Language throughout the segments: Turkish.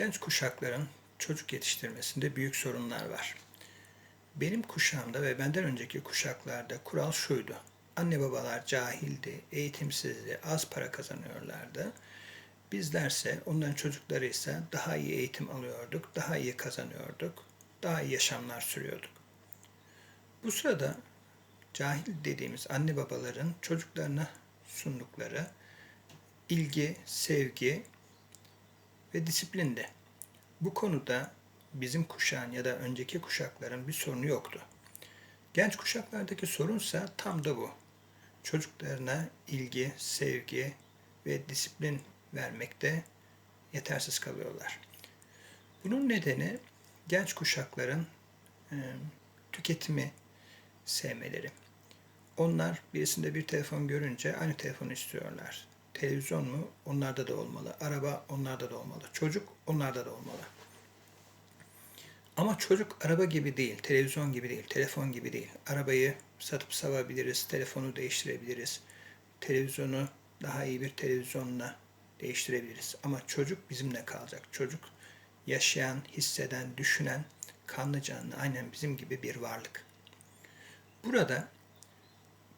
Genç kuşakların çocuk yetiştirmesinde büyük sorunlar var. Benim kuşağımda ve benden önceki kuşaklarda kural şuydu. Anne babalar cahildi, eğitimsizdi, az para kazanıyorlardı. Bizlerse, onların çocukları ise daha iyi eğitim alıyorduk, daha iyi kazanıyorduk, daha iyi yaşamlar sürüyorduk. Bu sırada cahil dediğimiz anne babaların çocuklarına sundukları ilgi, sevgi ve disiplindi. Bu konuda bizim kuşağın ya da önceki kuşakların bir sorunu yoktu. Genç kuşaklardaki sorunsa tam da bu. Çocuklarına ilgi, sevgi ve disiplin vermekte yetersiz kalıyorlar. Bunun nedeni genç kuşakların e, tüketimi sevmeleri. Onlar birisinde bir telefon görünce aynı telefonu istiyorlar. Televizyon mu? Onlarda da olmalı. Araba onlarda da olmalı. Çocuk onlarda da olmalı. Ama çocuk araba gibi değil, televizyon gibi değil, telefon gibi değil. Arabayı satıp savabiliriz, telefonu değiştirebiliriz. Televizyonu daha iyi bir televizyonla değiştirebiliriz. Ama çocuk bizimle kalacak. Çocuk yaşayan, hisseden, düşünen, kanlı canlı, aynen bizim gibi bir varlık. Burada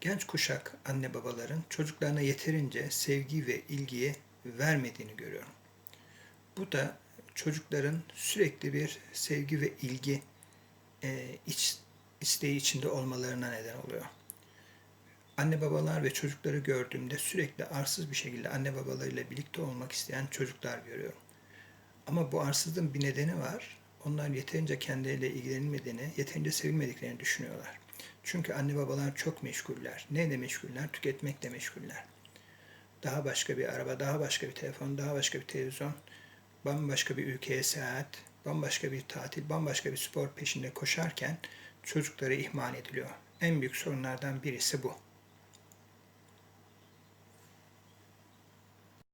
genç kuşak anne babaların çocuklarına yeterince sevgi ve ilgiyi vermediğini görüyorum. Bu da çocukların sürekli bir sevgi ve ilgi e, iç, isteği içinde olmalarına neden oluyor. Anne babalar ve çocukları gördüğümde sürekli arsız bir şekilde anne babalarıyla birlikte olmak isteyen çocuklar görüyorum. Ama bu arsızlığın bir nedeni var. Onlar yeterince kendileriyle ilgilenmediğini, yeterince sevilmediklerini düşünüyorlar. Çünkü anne babalar çok meşguller. Neyle meşguller? Tüketmekle meşguller. Daha başka bir araba, daha başka bir telefon, daha başka bir televizyon, bambaşka bir ülkeye seyahat, bambaşka bir tatil, bambaşka bir spor peşinde koşarken çocukları ihmal ediliyor. En büyük sorunlardan birisi bu.